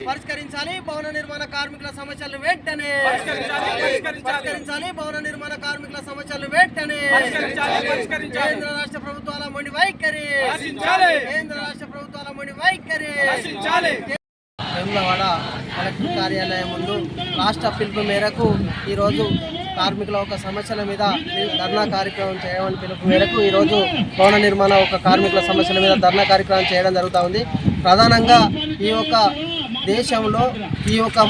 పరిష్కరించాలి భవన నిర్మాణ కార్మికుల సమస్యలు వెంటనే. పరిష్కరించాలి భవన నిర్మాణ కార్మికుల సమస్యలు వెంటనే. కేంద్ర రాష్ట్ర ప్రభుత్వాల మొండి వైఖరి. కేంద్ర రాష్ట్ర ప్రభుత్వాల మొండి వైఖరి. వేములవాడ కలెక్టర్ కార్యాలయం ముందు రాష్ట్ర పిలుపు మేరకు ఈరోజు కార్మికుల ఒక సమస్యల మీద ధర్నా కార్యక్రమం చేయమని పిలుపు మేరకు ఈరోజు భవన నిర్మాణ ఒక కార్మికుల సమస్యల మీద ధర్నా కార్యక్రమం చేయడం జరుగుతూ ఉంది. ప్రధానంగా ఈ యొక్క దేశంలో ఈ యొక్క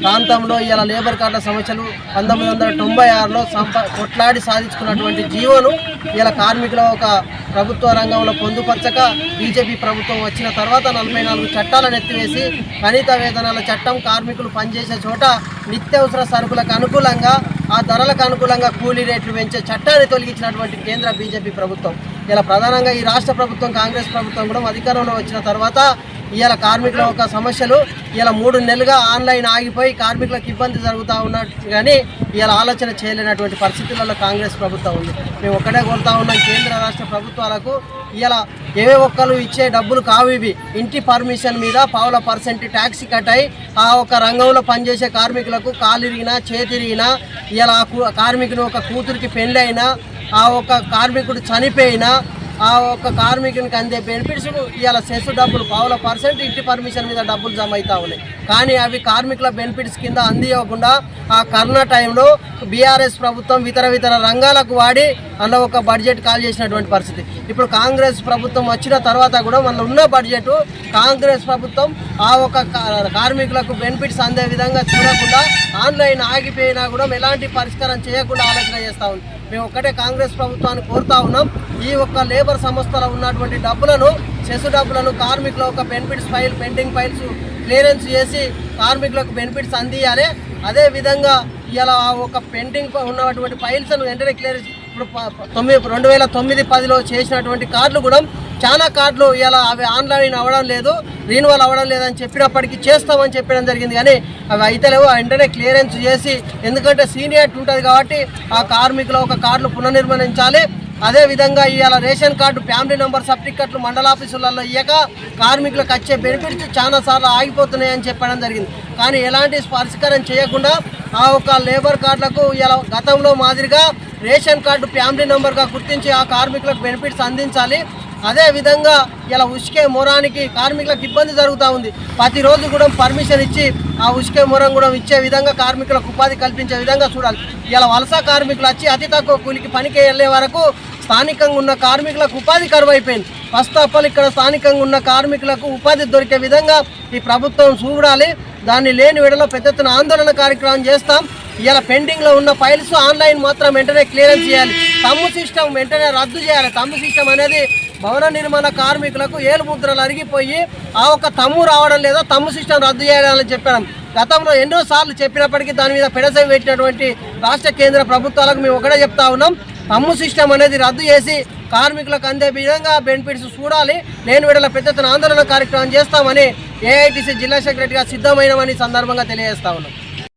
ప్రాంతంలో ఇలా లేబర్ కార్డుల సమస్యలు పంతొమ్మిది వందల తొంభై ఆరులో సంప కొట్లాడి సాధించుకున్నటువంటి జీవోను ఇలా కార్మికుల ఒక ప్రభుత్వ రంగంలో పొందుపరచక బీజేపీ ప్రభుత్వం వచ్చిన తర్వాత నలభై నాలుగు చట్టాలను ఎత్తివేసి కనీత వేతనాల చట్టం కార్మికులు పనిచేసే చోట నిత్యావసర సరుకులకు అనుకూలంగా ఆ ధరలకు అనుకూలంగా కూలీ రేట్లు పెంచే చట్టాన్ని తొలగించినటువంటి కేంద్ర బీజేపీ ప్రభుత్వం. ఇలా ప్రధానంగా ఈ రాష్ట్ర ప్రభుత్వం కాంగ్రెస్ ప్రభుత్వం కూడా అధికారంలో వచ్చిన తర్వాత ఇవాళ కార్మికుల యొక్క సమస్యలు ఇలా మూడు నెలలుగా ఆన్లైన్ ఆగిపోయి కార్మికులకు ఇబ్బంది జరుగుతూ ఉన్నట్టు కానీ ఇవాళ ఆలోచన చేయలేనటువంటి పరిస్థితులలో కాంగ్రెస్ ప్రభుత్వం ఉంది. మేము ఒక్కడే కోరుతా ఉన్నాం కేంద్ర రాష్ట్ర ప్రభుత్వాలకు ఇలా ఏ ఒక్కరు ఇచ్చే డబ్బులు కావు ఇవి. ఇంటి పర్మిషన్ మీద పావుల పర్సెంట్ ట్యాక్స్ కట్ అయి ఆ ఒక రంగంలో పనిచేసే కార్మికులకు కాలిరిగినా చేతిరిగినా ఇలా కార్మికుని ఒక కూతురికి పెళ్ళైనా ఆ ఒక కార్మికుడు చనిపోయినా ఆ ఒక్క కార్మికునికి అందే బెనిఫిట్స్ ఇవాళ సెస్ డబ్బులు పావుల పర్సెంట్ ఇంటి పర్మిషన్ మీద డబ్బులు జమ అవుతా ఉన్నాయి. కానీ అవి కార్మికుల బెనిఫిట్స్ కింద అందివ్వకుండా ఆ కరోనా టైంలో బీఆర్ఎస్ ప్రభుత్వం ఇతర ఇతర రంగాలకు వాడి అందులో ఒక బడ్జెట్ కాల్ చేసినటువంటి పరిస్థితి. ఇప్పుడు కాంగ్రెస్ ప్రభుత్వం వచ్చిన తర్వాత కూడా మన ఉన్న బడ్జెట్ కాంగ్రెస్ ప్రభుత్వం ఆ ఒక కా- కార్మికులకు బెనిఫిట్స్ అందే విధంగా చూడకుండా ఆన్లైన్ ఆగిపోయినా కూడా ఎలాంటి పరిష్కారం చేయకుండా ఆలోచన చేస్తూ ఉంది. మేము ఒక్కటే కాంగ్రెస్ ప్రభుత్వాన్ని కోరుతా ఉన్నాం. ఈ ఒక్క లేబర్ సంస్థలో ఉన్నటువంటి డబ్బులను చెసు డబ్బులను కార్మికుల ఒక benefits file pending files clearance చేసి కార్మికులకు బెనిఫిట్స్ అందియాలి. అదే విధంగా ఇలా ఒక పెండింగ్ ఉన్నటువంటి ఫైల్స్ వెంటనే క్లియర్ ఇప్పుడు తొమ్మిది రెండు వేల తొమ్మిది పదిలో చేసినటువంటి కార్డులు కూడా చాలా కార్డులు ఇలా అవి ఆన్లైన్ అవ్వడం లేదు రీన్యువల్ అవ్వడం లేదని చెప్పినప్పటికీ చేస్తామని చెప్పడం జరిగింది. కానీ అవి అయితే లేవు. వెంటనే క్లియరెన్స్ చేసి ఎందుకంటే సీనియర్ ఉంటుంది కాబట్టి ఆ కార్మికుల ఒక కార్డులు పునర్నిర్మించాలి అదేవిధంగా ఇవాళ రేషన్ కార్డు ఫ్యామిలీ నెంబర్ సర్టిఫికెట్లు మండల ఆఫీసులలో ఇయ్యక కార్మికులకు వచ్చే బెనిఫిట్స్ చాలా సార్లు ఆగిపోతున్నాయని చెప్పడం జరిగింది. కానీ ఎలాంటి పరిష్కారం చేయకుండా ఆ ఒక లేబర్ కార్డులకు ఇలా గతంలో మాదిరిగా రేషన్ కార్డు ఫ్యామిలీ నెంబర్గా గుర్తించి ఆ కార్మికులకు బెనిఫిట్స్ అందించాలి. అదే విధంగా ఇలా ఉసుకే మొరానికి కార్మికులకు ఇబ్బంది జరుగుతూ ఉంది. ప్రతిరోజు కూడా పర్మిషన్ ఇచ్చి ఆ ఉసుకే మొరం కూడా ఇచ్చే విధంగా కార్మికులకు ఉపాధి కల్పించే విధంగా చూడాలి. ఇలా వలస కార్మికులు వచ్చి అతి తక్కువ కూలికి పనికి వెళ్ళే వరకు స్థానికంగా ఉన్న కార్మికులకు ఉపాధి కరువు అయిపోయింది ఫస్ట్ ఆఫ్ ఆల్ ఇక్కడ స్థానికంగా ఉన్న కార్మికులకు ఉపాధి దొరికే విధంగా ఈ ప్రభుత్వం చూడాలి. దాన్ని లేని విడలో పెద్ద ఎత్తున ఆందోళన కార్యక్రమం చేస్తాం. ఇలా పెండింగ్లో ఉన్న ఫైల్స్ ఆన్లైన్ మాత్రం వెంటనే క్లియరెన్స్ చేయాలి. తమ్ము సిస్టమ్ వెంటనే రద్దు చేయాలి. తమ్ము సిస్టమ్ అనేది భవన నిర్మాణ కార్మికులకు ఏలు ముద్రలు అరిగిపోయి ఆ ఒక తమ్ము రావడం లేదా తమ్ము సిస్టమ్ రద్దు చేయాలని చెప్పాను గతంలో ఎన్నో సార్లు చెప్పినప్పటికీ దాని మీద పెడసవి పెట్టినటువంటి రాష్ట్ర కేంద్ర ప్రభుత్వాలకు మేము ఒకటే చెప్తా ఉన్నాం. తమ్ము సిస్టమ్ అనేది రద్దు చేసి కార్మికులకు అందే విధంగా బెనిఫిట్స్ చూడాలి. నేను విడల పెద్ద ఆందోళన కార్యక్రమం చేస్తామని ఏఐటీసీ జిల్లా సెక్రటరీగా సిద్ధమైనమని సందర్భంగా తెలియజేస్తా ఉన్నాం.